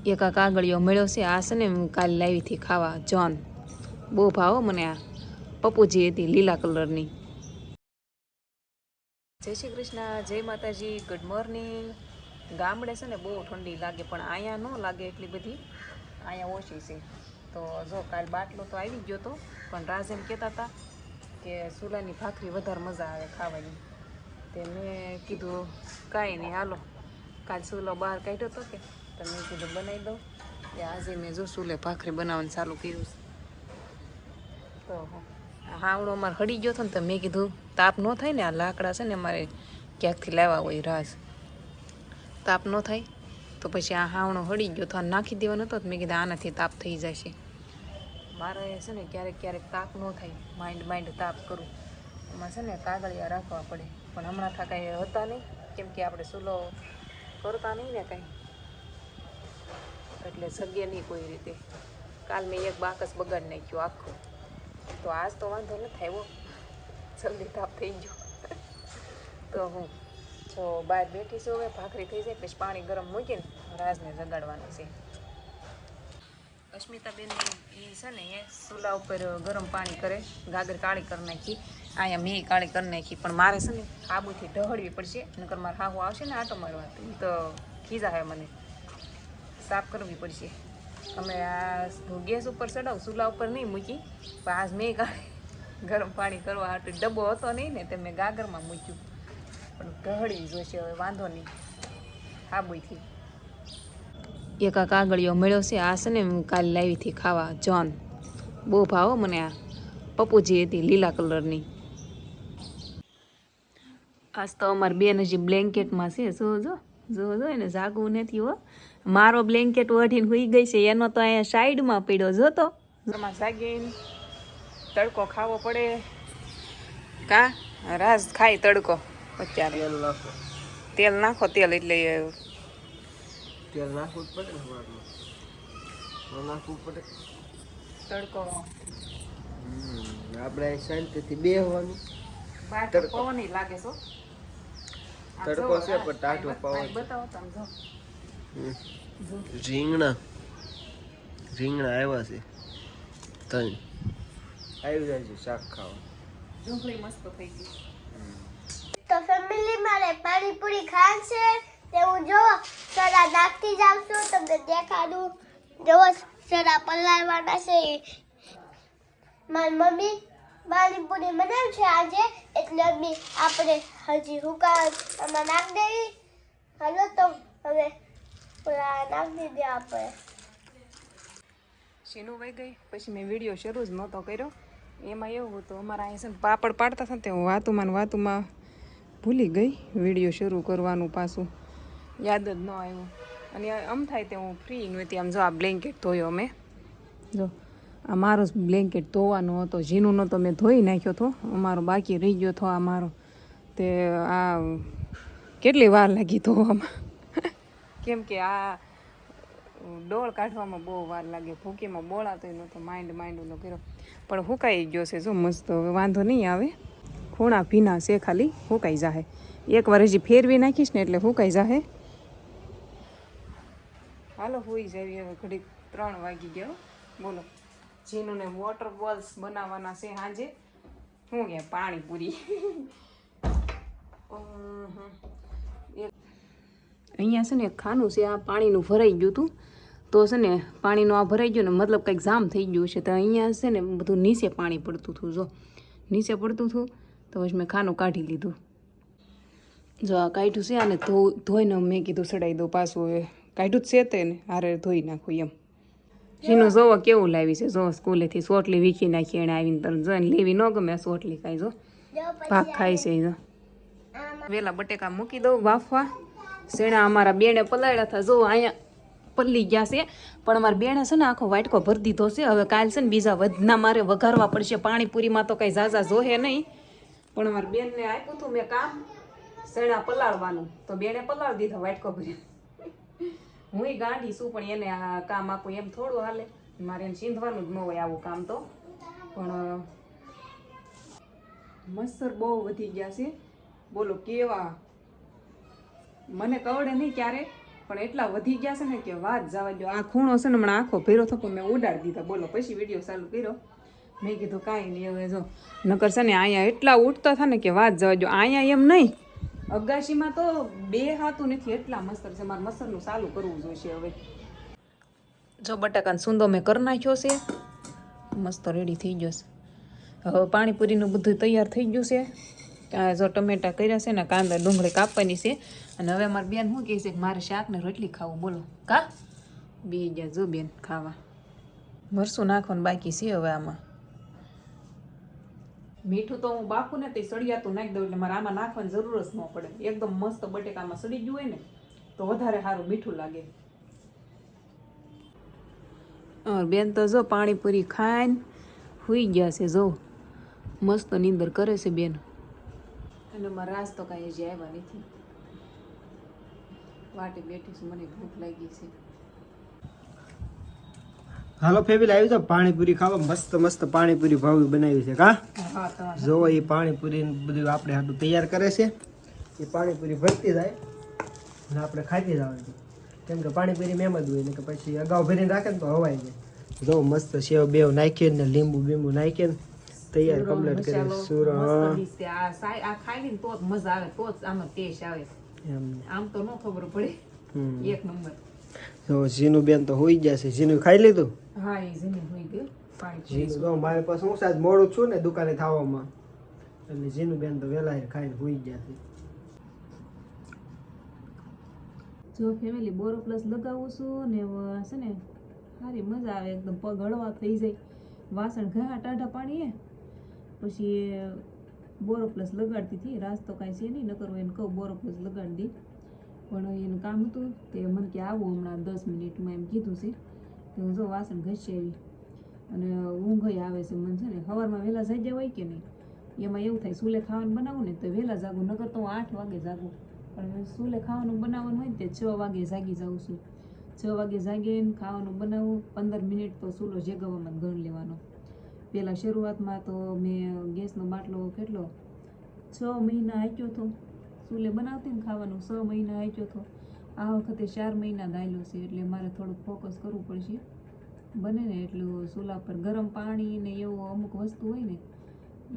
એક આ કાગળિયો મળ્યો છે. આ છે ને હું કાલે લાવી હતી ખાવા જોન બહુ ભાવો મને આ પપ્પુજી હતી લીલા કલરની. જય શ્રી કૃષ્ણ, જય માતાજી ગુડ મોર્નિંગ ગામડે છે ને બહુ ઠંડી લાગે, પણ અહીંયા ન લાગે એટલી બધી. અહીંયા ઓછી છે. તો જો કાલ બાટલો તો આવી ગયો હતો પણ રાજ એમ કહેતા હતા કે સુલાની ભાખરી વધારે મજા આવે ખાવાની. તે મેં કીધું, કાંઈ નહીં, હાલો. કાલ સુલો બહાર કાઢ્યો હતો કે તો મેં કીધું બનાવી દઉં. કે આજે મેં જો સુલે ભાખરી બનાવવાનું ચાલુ કર્યું છે. તો હાવડો અમારે હળી ગયો હતો ને તો મેં કીધું, તાપ ન થાય ને આ લાકડા છે ને અમારે ક્યાંકથી લાવવા હોય રાસ તાપ ન થાય. તો પછી આ હાવણો હળી ગયો તો આ નાખી દેવાનો હતો મેં કીધું આનાથી તાપ થઈ જશે. મારે છે ને ક્યારેક ક્યારેક તાપ ન થાય. માઇન્ડ માઇન્ડ તાપ કરું. એમાં છે ને કાગળિયા રાખવા પડે. પણ હમણાં થા કાંઈ હતા નહીં. કેમ કે આપણે સુલો કરતા નહીં ને કાંઈ. એટલે સગે નહીં કોઈ રીતે. કાલ મેં એક બાકસ બગાડી નાખ્યો આખો. તો આજ તો વાંધો નથી થાય જલ્દી તાપ થઈ ગયો. તો હું, જો બહાર બેઠી છું હવે, ભાખરી થઈ જાય, પછી પાણી ગરમ મૂકીને રાજને જગાડવાનું છે. અસ્મિતાબેન એ છે ને એ ચૂલા ઉપર ગરમ પાણી કરે, ગાગર કાળી કરી નાખી. અહીંયા મેં કાળી કરી નાખી, પણ મારે છે ને આબુથી ઢહળવી પડશે, નકર મારે હાહુ આવશે ને આટો મારવા. તો ખીજા હે મને. સાફ કરવી પડશે. અમે આ ગેસ ઉપર ચડાવ, ચૂલા ઉપર નહીં મૂકી, પણ આજ મેં કાઢી ગરમ પાણી કરવા હાટું ડબ્બો હતો નહીં ને તે મેં ગાગરમાં મૂક્યું. પણ ઢહળવી જોશે હવે, વાંધો નહીં. આબુથી એક આ કાગળિયો મળ્યો છે, આ છે ને હું કાલે લાવી હતી ખાવા જોન બહુ ભાવો મને આ. પપ્પુજી હતી લીલા કલરની. આજ તો અમારી બેન હજી બ્લેન્કેટમાં છે, જો જો. જો જો, એને જાગવું નથી હો. મારો બ્લેન્કેટ વઢીને હુઈ ગઈ છે એનો તો અહીંયા સાઈડમાં પડ્યો જોતો? એમાં જાગીને તડકો ખાવો પડે. કા? રાસ ખાય તડકો. અત્યારે. તેલ નાખો. તેલ નાખો તેલ એટલે તેલ નાખવું જ પડે ને નાખવું પડે. તડકો. હમ, આપણે શાંતિથી બેહવાનું. પવન લાગે છો તડકો છે પણ ટાઢો પવન બતાવો તમે જો. રીંગણા. રીંગણા આવ્યા છે. ત્રણ. આવી જાય છે શાક ખાવા. ડુંગળી મસ્ત થઈ ગઈ. તો ફેમિલી મારે પાણીપુરી ખાશે. તે હું જો સરા નાખતી જાઉં છું. તમને દેખાડું. જો સરા પલાળવાના છે. મારી મમ્મી પાણીપુરી બનાવી છે આજે. એટલે અમે આપણે હજી હુકા આમાં નાખ દેવી. હાલો તો હવે શીનું વહી ગઈ? પછી મેં વીડિયો શરૂ જ નહોતો કર્યો. એમાં એવું હતું, અમારા અહીં છે પાપડ પાડતા હતા તે હું વાતુમાં વાતુમાં ભૂલી ગઈ વીડિયો શરૂ કરવાનું પાછું. યાદ જ ન આવ્યું. અને આમ થાય તે હું ફ્રી નહોતી આમ જો આ બ્લેન્કેટ ધોયો અમે. જો, આ મારો બ્લેન્કેટ ધોવાનો હતો ઝીનું નહોતો મેં ધોઈ નાખ્યો હતો અમારો બાકી રહી ગયો હતો આ મારો. તે આ કેટલી વાર લાગી ધોવામાં? કેમ કે આ ડોળ કાઢવામાં બહુ વાર લાગે. ભૂકીમાં બોળાતો નહોતો માઇન્ડ માઇન્ડ ઓલો કર્યો. પણ હુકાઈ ગયો છે, જો મસ્ત. હવે વાંધો નહીં આવે. ખૂણા ભીના છે ખાલી, હુકાઈ જાહે. એકવાર હજી ફેરવી નાખીશ ને એટલે હુકાઈ જાહે. હાલો, હોઈ જાય હવે ઘડીક ત્રણ વાગી ગયો બોલો. જીનુને વોટર બોલ્સ બનાવવાના છે સાંજે શું કે પાણીપુરી? અહીંયા છે ને ખાનું છે આ પાણીનું ભરાઈ ગયું હતું. તો છે ને પાણીનું આ ભરાઈ ગયું ને મતલબ કંઈક જામ થઈ ગયું છે તો અહીંયા છે ને બધું નીચે પાણી પડતું હતું જો. નીચે પડતું હતું તો પછી મેં ખાનું કાઢી લીધું. જો આ કાઢ્યું છે આને ધો ધોઈને મેં કીધું સડાઈ દઉં પાછું હવે. કાઢ્યું જ છે તેને હારે ધોઈ નાખું એમ. શીનું જોવો કેવું લાવી છે જો સ્કૂલેથી સોટલી વીખી નાખી એને આવીને તરત જો લેવી ન ગમે સોટલી કાંઈ જો. ભાગ ખાય છે વહેલા જો વેલા બટેકા મૂકી દઉં બાફવા. શેણા અમારા બેને પલાળ્યા હતા જો અહીંયા પલ્લી ગયા છે, પણ અમારા બેને છે ને આખો વાટકો ભરી દીધો છે. હવે કાલ છે ને બીજા વધના મારે વઘારવા પડશે. પાણીપુરીમાં તો કંઈ ઝાઝા જોહે નહીં. પણ અમારા બેનને આપ્યું હતું મેં કામ શેણા પલાળવાનું. તો બેને પલાળી દીધો વાટકો ભરી. હું ગાંઠી છું, પણ એને આ કામ આપું એમ થોડું હાલે. મારે એને સીંધવાનું જ ન હોય આવું કામ તો. પણ મચ્છર બહુ વધી ગયા છે. બોલો કેવા મને કવડે નહીં ક્યારે, પણ એટલા વધી ગયા છે ને કે વાત જવા દો આ ખૂણો છે ને હમણાં આખો ભેરો થકો મેં ઉડાડી દીધા. બોલો, પછી વીડિયો ચાલુ કર્યો. મેં કીધું કાંઈ નહીં, હવે જો. નકર છે ને અહીંયા એટલા ઉઠતા થાય ને કે વાત જવા દો અહીંયા એમ નહીં. અગાશીમાં તો બે હાથું નથી, એટલા મસ્તર છે. મારે મસ્તરનું ચાલુ કરવું જોઈશે હવે. જો બટાકાનો સુંદો મેં કરી નાખ્યો છે. મસ્ત રેડી થઈ ગયો છે. હવે પાણીપુરીનું બધું તૈયાર થઈ ગયું છે. જો ટમેટા કર્યા છે ને કાંદા ડુંગળી કાપવાની છે. અને હવે મારી બેન શું કહે છે કે મારે શાક ને રોટલી ખાવું, બોલો. કા? બે ગયા જો બેન ખાવા. મરસું નાખવાનું બાકી છે હવે આમાં. મીઠું તો હું બાફું ને તે સળિયાતું નાખી દઉં એટલે મારે આમાં નાખવાની જરૂર જ ન પડે. એકદમ મસ્ત બટેકામાં સડી ગયું હોય ને, તો વધારે સારું મીઠું લાગે. બેન તો જો પાણીપુરી ખાઈને હુઈ ગયા છે, જો. મસ્ત નીંદર કરે છે બેન. અને મારા રાસ તો કાંઈ હજી આવ્યા નથી. વાટે બેઠી છું મને ભૂખ લાગી છે. હાલો ફેમિલી આવી જાવ પાણીપુરી ખાવા. મસ્ત મસ્ત પાણીપુરી ભાવી બનાવી છે કા? જોવો એ પાણીપુરી બધું આપણે હાટું તૈયાર કરે છે. એ પાણીપુરી ભરતી જાય ને આપણે ખાતી જવાની. કેમ કે પાણીપુરી મેમ જ હોય ને કે પછી અગાઉ ભરીને રાખે ને તો હવાઈ જાય. જો મસ્ત સેવ બેવ નાખીએ ને લીંબુ બીંબુ નાખીને તૈયાર કમ્પ્લીટ કરી સુર. આ સાય- આ ખાઈ ને તો મજા આવે તો જ આમાં ટેસ્ટ આવે આમ તો ન ખબર પડે. એક નંબર જો ઝીનું બેન તો હોઈ ગયા છે ઝીનું ખાઈ લીધું હા એ જમીન હોઈ ગયું જીનું તો મારે પાસે હું સાહેબ મોડું છું ને દુકાને થવામાં એટલે જીનું બેન તો વહેલા ખાઈને હોઈ ગયા છે જો ફેમિલી બોરો પ્લસ લગાવું છું ને છે ને સારી મજા આવે એકદમ પગ હળવા થઈ જાય. વાસણ ઘણા ટાઢા પાણીએ. પછી બોરો પ્લસ લગાડતી હતી. રાસ તો કાંઈ છે નહીં, નકર એને કહું બોરો પ્લસ લગાડી દે. પણ એનું કામ હતું તે મને કે આવું હમણાં દસ મિનિટમાં એમ કીધું છે. તો જો વાસણ એવી અને ઊંઘ આવે છે મને છે ને, સવારમાં વહેલા જાગ્યા હોય કે નહીં? એમાં એવું થાય, સુલે ખાવાનું બનાવું ને તો વહેલા જાગું, નકર તો હું આઠ વાગે જાગું. પણ સુલે ખાવાનું બનાવવાનું હોય ને તે છ વાગે જાગી જાઉં છું. છ વાગે જાગીને ખાવાનું બનાવું, પંદર મિનિટ તો સૂલો જેગવામાં ગણ લેવાનો. પહેલાં શરૂઆતમાં તો મેં ગેસનો બાટલો કેટલો? છ મહિના આંચ્યો હતો ચૂલે બનાવતી ને ખાવાનું છ મહિના આંચ્યો હતો આ વખતે ચાર મહિના દાયલો છે એટલે મારે થોડુંક ફોકસ કરવું પડશે. બને ને એટલું ચૂલા પર ગરમ પાણી ને એવું અમુક વસ્તુ હોય ને,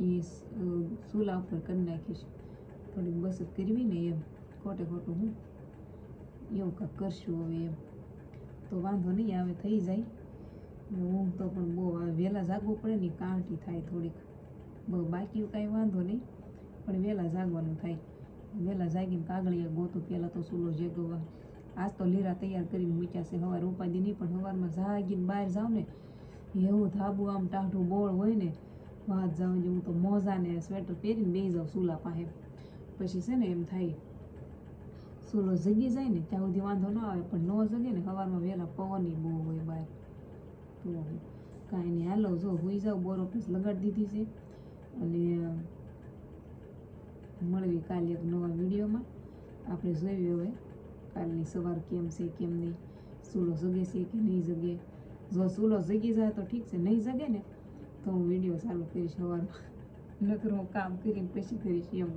એ ચૂલા ઉપર કરી નાખીશ. થોડીક બચત કરવી ને એમ. ખોટે ખોટું હું. એવું કાંક કરશું હવે એમ. તો વાંધો નહીં, આવે, થઈ જાય. ઊંઘ તો પણ બહુ વહેલા જાગવું પડે ને કાંટી થાય થોડીક. બહુ બાકી કાંઈ વાંધો નહીં, પણ વહેલા જાગવાનું થાય. વહેલા જાગીને કાગળિયા ગોતું, પહેલાં તો સૂલો જેગવા આજ તો લીરા તૈયાર કરીને મૂક્યા છે સવારે ઉપાધી નહીં, પણ સવારમાં જાગીને બહાર જાઉં ને, એવું ધાબુ આમ ટાઢું બોળ હોય ને વાત જાઉં જે હું તો મોજાને સ્વેટર પહેરીને બેસી જાઉં સૂલા પાસે. પછી છે ને એમ થાય સૂલો જગી જાય ને, ત્યાં સુધી વાંધો ન આવે, પણ ન જગે ને સવારમાં વહેલા પવનની બહુ હોય બહાર. તો કાંઈ નહીં. હાલો, જો હોઈ જાવ, બોરો પ્લસ લગાડી દીધી છે. અને મળવી કાલે એક નવા વિડીયોમાં. આપણે જોયું હવે કાલની સવાર કેમ છે, કેમ નહીં. સૂલો જગે છે કે નહીં જગે. જો સૂલો જગી જાય તો ઠીક છે, નહીં જગે ને તો હું વીડિયો ચાલુ કરીશ સવારમાં. નકર હું કામ કરીને પછી કરીશ એમ